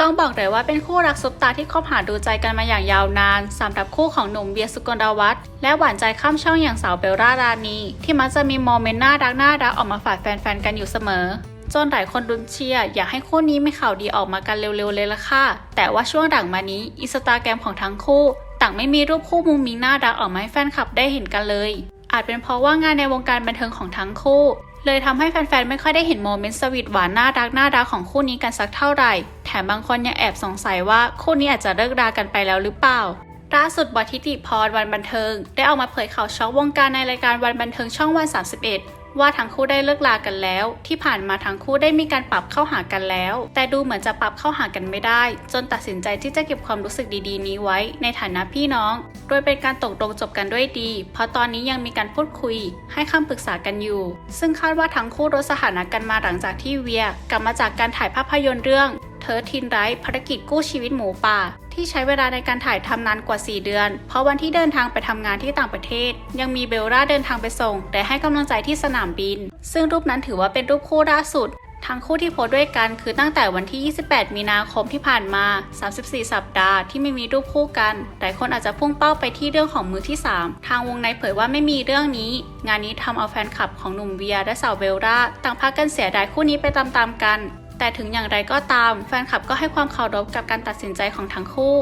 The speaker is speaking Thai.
ต้องบอกเลยว่าเป็นคู่รักซุปตาที่คบหาดูใจกันมาอย่างยาวนานสำหรับคู่ของหนุ่มเบียร์สุกลดาวัฒน์และหวานใจข้ามช่องอย่างสาวเบลล่ารานีที่มักจะมีโมเมนต์น่ารักน่ารักออกมาฝากแฟนๆกันอยู่เสมอ จนหลายคนรุนเชียร์อยากให้คู่นี้มีข่าวดีออกมากันเร็วๆเลยละค่ะ แต่ว่าช่วงหลังมานี้อินสตาแกรมของทั้งคู่ ต่างไม่มีรูปคู่มุงมิงน่ารักออกมาให้แฟนคลับได้เห็นกันเลย อาจเป็นเพราะว่างานในวงการบันเทิงของทั้งคู่ เลยทำให้แฟนๆ ไม่ค่อยได้เห็นโมเมนต์สวีทหวานน่ารักน่ารักของคู่นี้กันสักเท่าไหร่ แถมบางคนยังแอบสงสัยว่าคู่นี้อาจจะเลิกรากันไปแล้วหรือเปล่าล่าสุดบอทิติพรวันบันเทิง ได้ออกมาเผยข่าวช็อกวงการในรายการวันบันเทิงช่องวัน 31 ว่าทั้งคู่ได้เลิกลากันแล้ว ที่ผ่านมาทั้งคู่ได้มีการปรับเข้าหากันแล้ว แต่ดูเหมือนจะปรับเข้าหากันไม่ได้ จนตัดสินใจที่จะเก็บความรู้สึกดีๆ นี้ไว้ในฐานะพี่น้อง โดยเป็นการตกลงจบกันด้วยดี เพราะตอนนี้ยังมีการพูดคุย ให้คำปรึกษากันอยู่ ซึ่งคาดว่าทั้งคู่ลดสถานะกันมาหลังจากที่เวียกลับมาจากการถ่ายภาพยนตร์เรื่อง เธอทินไร้ภารกิจกู้ชีวิตหมูป่า ที่ใช้เวลาในการถ่ายทำนานกว่า 4 เดือน เพราะวันที่เดินทางไปทำงานที่ต่างประเทศ ยังมีเบลล่าเดินทางไปส่งและให้กำลังใจที่สนามบิน ซึ่งรูปนั้นถือว่าเป็นรูปคู่ล่าสุดทั้งคู่ที่โพสต์ด้วยกันคือตั้งแต่วันที่ 28 มีนาคมที่ผ่านมา 34 สัปดาห์ที่ไม่มีรูปคู่กันหลายคนอาจจะพุ่งเป้าไปที่เรื่องของมือที่ 3 ทางวงในเผยว่าไม่มีเรื่องนี้ งานนี้ทำเอาแฟนคลับของหนุ่มเวียและสาวเบลล่าต่างพากันเสียดายคู่นี้ไปตามๆกัน แต่ถึงอย่างไรก็ตาม แฟนคลับก็ให้ความเคารพกับการตัดสินใจของทั้งคู่